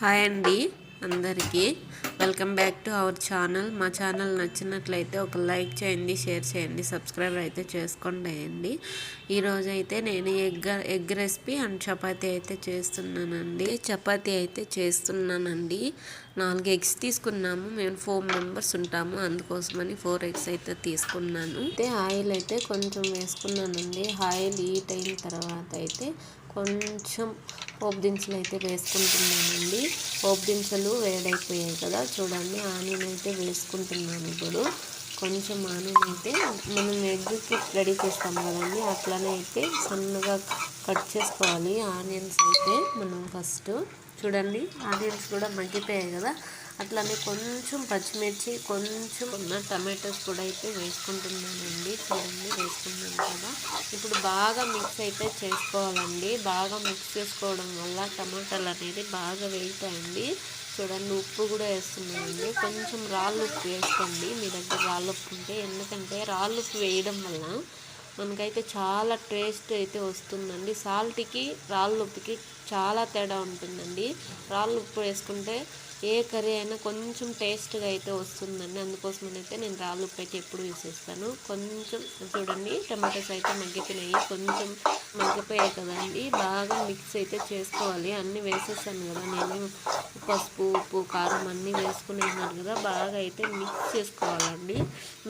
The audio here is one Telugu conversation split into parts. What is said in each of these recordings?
హాయ్ అండి అందరికీ. Welcome back to our channel. మా ఛానల్ నచ్చినట్లయితే ఒక లైక్ చేయండి షేర్ చేయండి సబ్స్క్రైబ్ అయితే చేసుకోండి అండి. ఈరోజు అయితే నేను egg egg recipe and chapati అయితే చేస్తున్నానండి. చపాతీ అయితే చేస్తున్నానండి. నాలుగు ఎగ్స్ తీసుకున్నాము. మేము ఫోర్ మెంబర్స్ ఉంటాము. అందుకోసమని ఫోర్ ఎగ్స్ అయితే తీసుకున్నాను. అయితే ఆయిల్ అయితే కొంచెం వేసుకున్నానండి. ఆయిల్ హీట్ అయిన తర్వాత అయితే కొంచెం పోపు దినుసులు అయితే వేసుకుంటున్నానండి. పోపు దినుసులు వేడైపోయాయి కదా. చూడండి ఆనియన్ అయితే వేసుకుంటున్నాను ఇప్పుడు. కొంచెం ఆనియన్ అయితే మనం ఎగ్కి రెడీ చేస్తాం కదండి. అట్లానే అయితే సన్నగా కట్ చేసుకోవాలి. ఆనియన్స్ అయితే మనం ఫస్ట్ చూడండి ఆనియన్స్ కూడా మగ్గిపోయాయి కదా. అట్లానే కొంచెం పచ్చిమిర్చి కొంచెం ఉన్న టమాటోస్ కూడా అయితే వేసుకుంటున్నానండి. చూడండి వేసుకున్నాను కదా. ఇప్పుడు బాగా మిక్స్ అయితే చేసుకోవాలండి. బాగా మిక్స్ చేసుకోవడం వల్ల టమాటాలు అనేది బాగా వేగుతాయండి. చూడండి ఉప్పు కూడా వేస్తున్నానండి. కొంచెం రాళ్ళు ఉప్పు వేసుకోండి. మీ దగ్గర రాళ్ళు ఉప్పు ఉంటే ఎందుకంటే రాళ్ళు ఉప్పు వేయడం వల్ల మనకైతే చాలా టేస్ట్ అయితే వస్తుందండి. సాల్ట్కి రాళ్ళు ఉప్పుకి చాలా తేడా ఉంటుందండి. రాళ్ళు ఉప్పు వేసుకుంటే ఏ కర్రీ అయినా కొంచెం టేస్ట్గా అయితే వస్తుందండి. అందుకోసం అయితే నేను రాళ్ళు ఉప్పు అయితే ఎప్పుడు వేసేస్తాను. కొంచెం చూడండి టమాటోస్ అయితే మగ్గిపోయినాయి. కొంచెం మగ్గిపోయాయి కదండి. బాగా మిక్స్ అయితే చేసుకోవాలి. అన్నీ వేసేస్తాను కదా నేను. పసుపు ఉప్పు కారం అన్నీ వేసుకునేన్నాను కదా బాగా అయితే మిక్స్ చేసుకోవాలండి.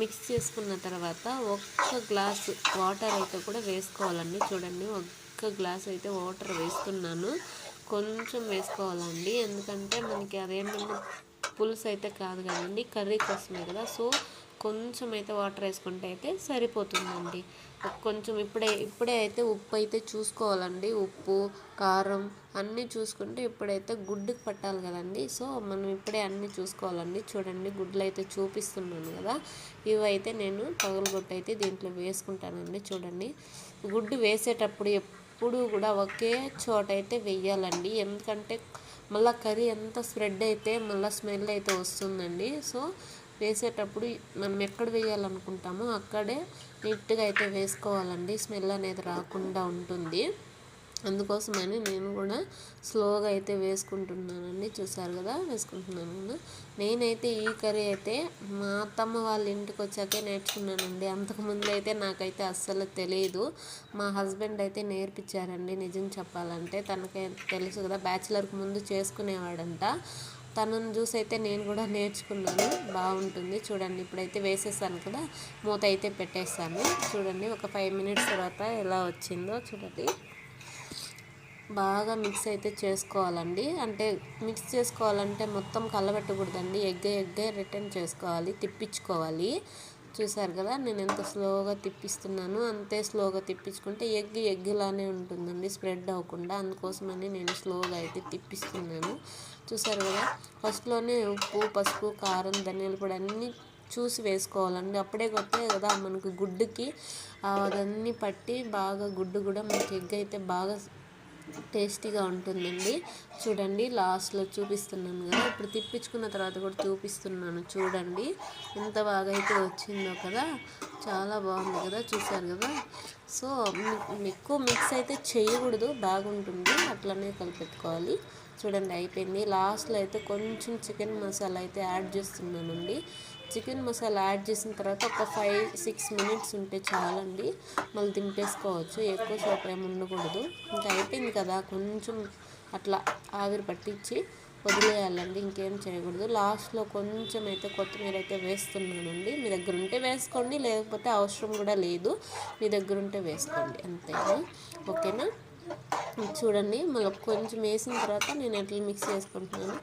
మిక్స్ చేసుకున్న తర్వాత ఒక్క గ్లాస్ వాటర్ అయితే కూడా వేసుకోవాలండి. చూడండి ఒక్క గ్లాస్ అయితే వాటర్ వేస్తున్నాను. కొంచెం వేసుకోవాలండి. ఎందుకంటే మనకి అదేంటంటే పులుసు అయితే కాదు కదండి కర్రీ కోసమే కదా. సో కొంచెం అయితే వాటర్ వేసుకుంటే అయితే సరిపోతుందండి. కొంచెం ఇప్పుడే ఇప్పుడే అయితే ఉప్పు అయితే చూసుకోవాలండి. ఉప్పు కారం అన్నీ చూసుకుంటే ఇప్పుడైతే గుడ్డుకు పట్టాలి కదండి. సో మనం ఇప్పుడే అన్నీ చూసుకోవాలండి. చూడండి గుడ్లు అయితే చూపిస్తున్నాను కదా. ఇవైతే నేను పగలగొట్టు అయితే దీంట్లో వేసుకుంటానండి. చూడండి గుడ్డు వేసేటప్పుడు ఎప్పుడూ కూడా ఒకే చోట అయితే వెయ్యాలండి. ఎందుకంటే మళ్ళీ కర్రీ ఎంత స్ప్రెడ్ అయితే మళ్ళీ స్మెల్ అయితే వస్తుందండి. సో వేసేటప్పుడు మనం ఎక్కడ వేయాలనుకుంటామో అక్కడే నీట్గా అయితే వేసుకోవాలండి. స్మెల్ అనేది రాకుండా ఉంటుంది. అందుకోసమని నేను కూడా స్లోగా అయితే వేసుకుంటున్నానండి. చూసారు కదా వేసుకుంటున్నాను కదా నేనైతే ఈ కర్రీ అయితే మా అత్తమ్మ వాళ్ళ ఇంటికి వచ్చాకే నేర్చుకున్నానండి. అంతకుముందు అయితే నాకైతే అస్సలు తెలియదు మా హస్బెండ్ అయితే నేర్పించారండి నిజం చెప్పాలంటే. తనకే తెలుసు కదా బ్యాచిలర్కి ముందు చేసుకునేవాడంట. తనను చూసి అయితే నేను కూడా నేర్చుకున్నాను. బాగుంటుంది. చూడండి ఇప్పుడైతే వేసేసాను కదా మూత అయితే పెట్టేస్తాను చూడండి ఒక ఫైవ్ మినిట్స్ తర్వాత ఎలా వచ్చిందో చూడండి. బాగా మిక్స్ అయితే చేసుకోవాలండి. అంటే మిక్స్ చేసుకోవాలంటే మొత్తం కలబెట్టకూడదండి. ఎగ్గే ఎగ్గే రిటర్న్ చేసుకోవాలి తిప్పించుకోవాలి. చూసారు కదా నేను ఎంత స్లోగా తిప్పిస్తున్నాను. అంతే స్లోగా తిప్పించుకుంటే ఎగ్ ఎగ్గులానే ఉంటుందండి. స్ప్రెడ్ అవ్వకుండా అందుకోసమని నేను స్లోగా అయితే తిప్పిస్తున్నాను. చూసారు కదా ఫస్ట్లోనే ఉప్పు పసుపు కారం ధనియాలు పొడి అన్నీ చూసి వేసుకోవాలండి. అప్పుడే కొత్తే కదా మనకు గుడ్డుకి అవన్నీ పట్టి బాగా గుడ్డు కూడా మనకి ఎగ్ అయితే బాగా టేస్టీగా ఉంటుందండి. చూడండి లాస్ట్లో చూపిస్తున్నాను కదా. ఇప్పుడు తిప్పించుకున్న తర్వాత కూడా చూపిస్తున్నాను. చూడండి ఎంత బాగా అయితే వచ్చిందో కదా. చాలా బాగుంది కదా చూసారు కదా. సో ఎక్కువ మిక్స్ అయితే చేయకూడదు. బాగుంటుంది. అట్లనే కలిపెట్టుకోవాలి. చూడండి అయిపోయింది. లాస్ట్లో అయితే కొంచెం చికెన్ మసాలా అయితే యాడ్ చేస్తున్నానండి. చికెన్ మసాలా యాడ్ చేసిన తర్వాత ఒక ఫైవ్ సిక్స్ మినిట్స్ ఉంటే చాలండి. మళ్ళీ దింపేసుకోవచ్చు. ఎక్కువ సేపు ఏమి ఉండకూడదు. ఇంకా అయిపోయింది కదా. కొంచెం అట్లా ఆవిరి పట్టించి వదిలేయాలండి. ఇంకేం చేయకూడదు. లాస్ట్లో కొంచెం అయితే కొత్తిమీర అయితే వేస్తున్నానండి. మీ దగ్గర ఉంటే వేసుకోండి. లేకపోతే అవసరం కూడా లేదు. మీ దగ్గర ఉంటే వేసుకోండి. అంతేనా? ఓకేనా? చూడండి. మళ్ళీ కొంచెం వేసిన తర్వాత నేను ఎట్లా మిక్స్ చేసుకుంటున్నాను.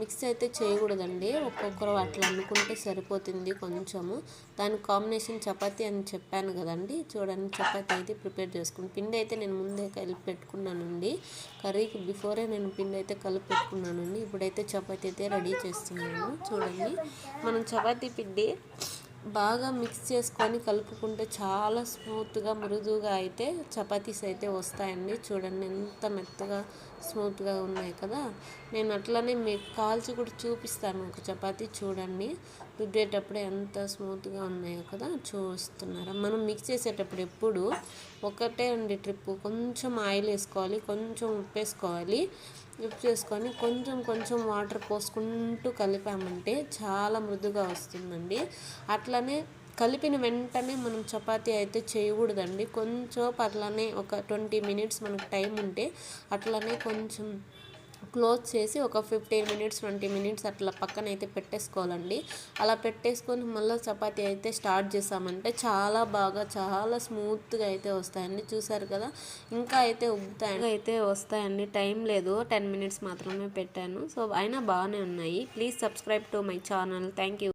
మిక్స్ అయితే చేయకూడదండి. ఒక్కొక్కరు అట్లా అనుకుంటే సరిపోతుంది కొంచెము. దాని కాంబినేషన్ చపాతీ అని చెప్పాను కదండి. చూడండి చపాతీ అయితే ప్రిపేర్ చేసుకుని పిండి అయితే నేను ముందే కలిపి పెట్టుకున్నానండి. కర్రీకి బిఫోరే నేను పిండి అయితే కలిపి పెట్టుకున్నానండి. ఇప్పుడైతే చపాతీ అయితే రెడీ చేస్తున్నాను. చూడండి. మనం చపాతీ పిండి బాగా మిక్స్ చేసుకొని కలుపుకుంటే చాలా స్మూత్గా మృదువుగా అయితే చపాతీస్ అయితే వస్తాయండి. చూడండి ఎంత మెత్తగా స్మూత్గా ఉన్నాయి కదా. నేను అట్లనే మీకు కాల్చి కూడా చూపిస్తాను ఒక చపాతీ చూడండి. రుద్దేటప్పుడు ఎంత స్మూత్గా ఉన్నాయో కదా చూస్తున్నారా. మనం మిక్స్ చేసేటప్పుడు ఎప్పుడు ఒకటే అండి ట్రిప్ కొంచెం ఆయిల్ వేసుకోవాలి కొంచెం ఉప్పు వేసుకోవాలి. డిప్ చేసుకొని కొంచెం కొంచెం వాటర్ పోసుకుంటూ కలిపామంటే చాలా మృదుగా వస్తుందండి. అట్లనే కలిపిన వెంటనే మనం చపాతీ అయితే చేయకూడదండి. కొంచెం అట్లనే ఒక ట్వంటీ మినిట్స్ మనకు టైం ఉంటే అట్లనే కొంచెం క్లోజ్ చేసి ఒక ఫిఫ్టీన్ మినిట్స్ ట్వంటీ మినిట్స్ అట్లా పక్కన అయితే పెట్టేసుకోవాలండి. అలా పెట్టేసుకొని మళ్ళీ చపాతీ అయితే స్టార్ట్ చేసామంటే చాలా బాగా చాలా స్మూత్గా అయితే వస్తాయండి. చూసారు కదా? ఇంకా అయితే ఉబ్బుతాయి అయితే వస్తాయండి. టైం లేదు. టెన్ మినిట్స్ మాత్రమే పెట్టాను. సో అయినా బాగానే ఉన్నాయి. Please subscribe to my channel. Thank you